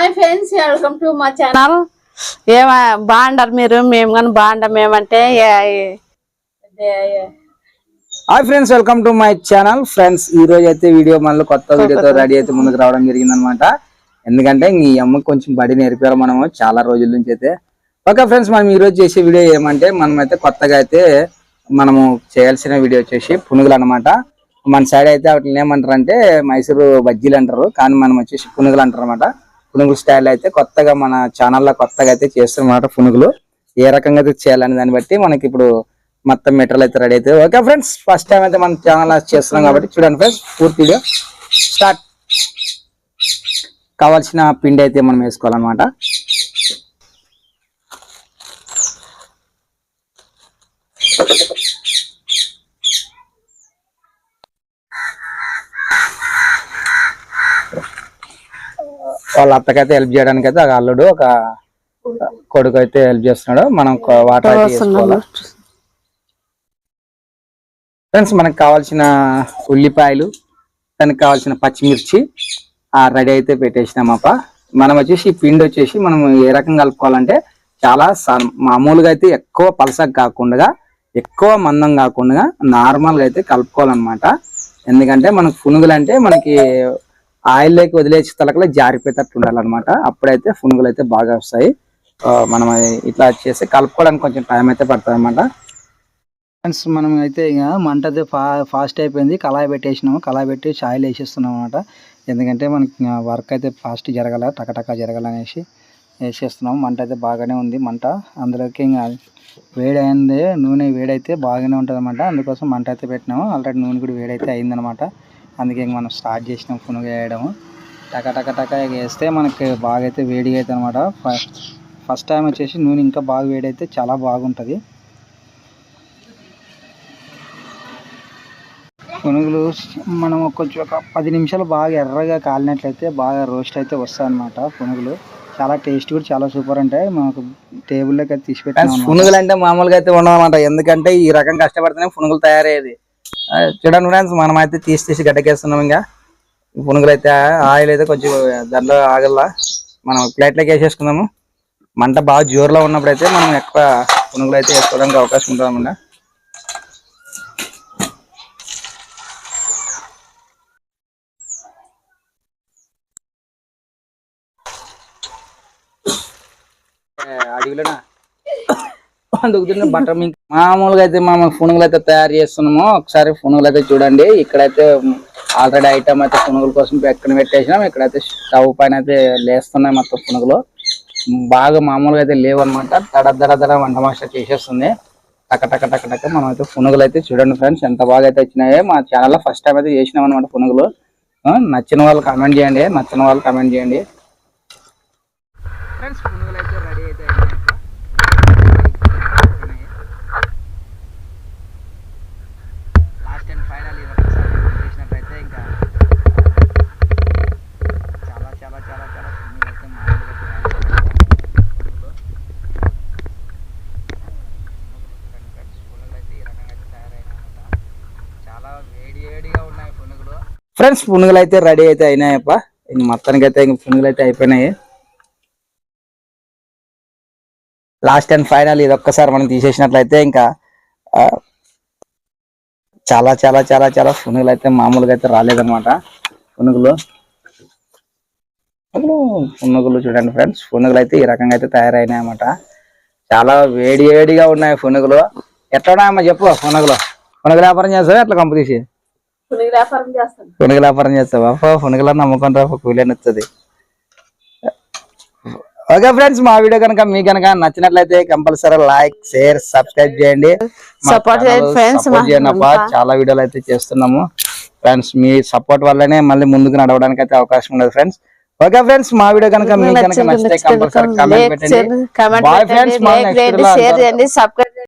Hi friends welcome to మా channel ఏమ బాగుండారు మీరు? మేము కానీ బాగుండం. ఏమంటే hi friends welcome to my channel friends ఈ రోజు అయితే వీడియో మళ్ళీ కొత్త వీడియోతో రెడీ అయితే ముందుకు రావడం జరిగింది అనమాట ఎందుకంటే ఈ అమ్మకి కొంచెం బడి నేర్పారు మనము చాలా రోజుల నుంచి అయితే. ఓకే ఫ్రెండ్స్ మనం ఈ రోజు చేసే వీడియో ఏమంటే మనం అయితే కొత్తగా అయితే మనము చేయాల్సిన వీడియో వచ్చేసి పునుగులు అన్నమాట. మన సైడ్ అయితే వాటిని ఏమంటారు అంటే మైసూరు బజ్జీలు అంటారు. కానీ మనం వచ్చేసి పునుగులు అంటారు అనమాట పునుగులు స్టైల్ అయితే కొత్తగా మన ఛానల్లో కొత్తగా అయితే చేస్తున్నమాట పునుగులు. ఏ రకంగా అయితే చేయాలని దాన్ని బట్టి మనకి ఇప్పుడు మొత్తం మెటీరియల్ అయితే రెడీ అయితే ఓకే ఫ్రెండ్స్ ఫస్ట్ టైం అయితే మన ఛానల్ చేస్తున్నాం కాబట్టి చూడండి ఫ్రెండ్స్ పూర్తి వీడియో స్టార్ట్ కావాల్సిన పిండి అయితే మనం వేసుకోవాలన్నమాట. వాళ్ళ అత్తకైతే హెల్ప్ చేయడానికి అయితే ఒక అల్లుడు ఒక కొడుకు అయితే హెల్ప్ చేస్తున్నాడు. మనం వాటర్ ఫ్రెండ్స్ మనకు కావాల్సిన ఉల్లిపాయలు దానికి కావాల్సిన పచ్చిమిర్చి ఆ రెడీ అయితే పెట్టేసినామప్ప. మనం వచ్చేసి పిండి వచ్చేసి మనం ఏ రకంగా కలుపుకోవాలంటే చాలా మామూలుగా అయితే ఎక్కువ పలసగా కాకుండా ఎక్కువ మందం కాకుండా నార్మల్గా అయితే కలుపుకోవాలన్నమాట. ఎందుకంటే మనకు పునుగులు అంటే మనకి ఆయిల్లోకి వదిలేసి తలకలో జారిపోయేటట్టు ఉండాలన్నమాట. అప్పుడైతే పునుగులు అయితే బాగా వస్తాయి. మనం ఇట్లా చేసి కలుపుకోవడానికి కొంచెం టైం అయితే పడుతుంది అనమాట ఫ్రెండ్స్ మనం అయితే ఇక మంట అయితే ఫా ఫాస్ట్ అయిపోయింది. కళాయి పెట్టేసినాము. కళాయి పెట్టి ఆయిల్ వేసేస్తున్నాం అనమాట ఎందుకంటే మనకి వర్క్ అయితే ఫాస్ట్ జరగాల టకటక జరగాలనేసి వేసేస్తున్నాం మంట అయితే బాగానే ఉంది మంట. అందులోకి ఇంకా వేడి అయింది నూనె వేడైతే బాగానే ఉంటుంది అనమాట అందుకోసం మంట అయితే పెట్టినాము. ఆల్రెడీ నూనె కూడా వేడైతే అయిందనమాట అందుకే మనం స్టార్ట్ చేసినాం పునుగు వేయడము. టక టక టక వేస్తే మనకి బాగా అయితే వేడిగా అవుతుంది అనమాట ఫస్ట్ టైం వచ్చేసి నూనె ఇంకా బాగా వేడైతే చాలా బాగుంటుంది. పునుగులు మనం కొంచెం ఒక పది నిమిషాలు బాగా ఎర్రగా కాలినట్లయితే బాగా రోస్ట్ అయితే వస్తాయి అనమాట పునుగులు. చాలా టేస్ట్ కూడా చాలా సూపర్ ఉంటాయి మనకు టేబుల్లోకి అయితే తీసి పునుగులు అంటే మామూలుగా అయితే ఉండదన్నమాట. ఎందుకంటే ఈ రకం కష్టపడితేనే పునుగులు తయారయ్యేది. చూడండి ఫ్రెండ్స్ మనం అయితే తీసి తీసి గడ్డకేస్తున్నాం ఇంకా. పునుగులు అయితే ఆయిల్ అయితే కొంచెం దాంట్లో ఆగల్లా. మనం ప్లేట్లోకి వేసేసుకుందాము. మంట బాగా జోరులో ఉన్నప్పుడు అయితే మనం ఎక్కువ పునుగులు అయితే వేసుకోవడానికి అవకాశం ఉంటుంది అన్నమాట. అడవిలోనా అందుకుతున్న బట్టర్ మిల్క్. మామూలుగా అయితే మనం పునుగులు అయితే తయారు చేస్తున్నాము. ఒకసారి పునుగులు అయితే చూడండి. ఇక్కడైతే ఆల్రెడీ ఐటమ్ అయితే పునుగుల కోసం ఎక్కడ పెట్టేసినాం. ఇక్కడైతే స్టవ్ పైన అయితే లేస్తున్నాయి మొత్తం పునుగులు. బాగా మామూలుగా అయితే లేవు అనమాట దడ దడ దడ వంట మాస్టర్ చేసేస్తుంది. టక టక టక టక మనం అయితే పునుగులు అయితే చూడండి ఫ్రెండ్స్. ఎంత బాగా అయితే వచ్చినాయో. మా ఛానల్లో ఫస్ట్ టైం అయితే చేసినాం అనమాట పునుగులు. నచ్చిన వాళ్ళు కమెంట్ చేయండి. నచ్చిన వాళ్ళు కమెంట్ చేయండి. ఫ్రెండ్స్ పునుగులు అయితే రెడీ అయితే లాస్ట్ అండ్ ఫైనల్ ఇది ఒకసారి చేసినట్లయితే ఇంకా చాలా చాలా చాలా చాలా పునుగులు అయితే మామూలుగా తయారవుతాయి. పునుగులు అయితే ఈ రకంగా అయితే తయారైనాయన్నమాట. చాలా వేడి వేడిగా ఉన్నాయి పునుగులు ఫ్రెండ్స్ పునుగులు. అయితే రెడీ అయితే అయినాయప్ప. ఇంక మొత్తానికి అయితే ఇంక పునుగులు అయితే అయిపోయినాయి. లాస్ట్ అండ్ ఫైనల్ ఇది ఒక్కసారి మనం తీసేసినట్లయితే ఇంకా చాలా చాలా చాలా చాలా పునుగులు అయితే మామూలుగా అయితే రాలేదన్నమాట. పునుగులు. పునుగులు చూడండి ఫ్రెండ్స్ పునుగులు అయితే ఈ రకంగా అయితే తయారైనాయి అన్నమాట చాలా వేడి వేడిగా ఉన్నాయి పునుగులు. ఎట్లా ఉన్నాయమ్మా చెప్పు పునుగులు. పునుగులు వ్యాపారం చేస్తావు ఎట్లా కంపు తీసి? పునుగులు వ్యాపారం చేస్తావా? అప్ప పునుగులు నమ్ముకొని రా కూలీని వస్తుంది ఓకే ఫ్రెండ్స్ మా వీడియో కనుక మీకు కనుక నచ్చినట్లయితే కంపల్సరీ లైక్ షేర్ సబ్స్క్రైబ్ చేయండి. Support చేయండి. చాలా వీడియోలు అయితే చేస్తున్నాము. ఫ్రెండ్స్ మీ సపోర్ట్ వల్లనే మళ్ళీ ముందుకు నడవడానికి అయితే అవకాశం ఉండదు ఫ్రెండ్స్. ఓకే ఫ్రెండ్స్ మా వీడియో కనుక మీకు కనుక నచ్చితే కంపల్సరీ కామెంట్ పెట్టండి బాయ్ ఫ్రెండ్స్ షేర్ చేయండి సబ్స్క్రైబ్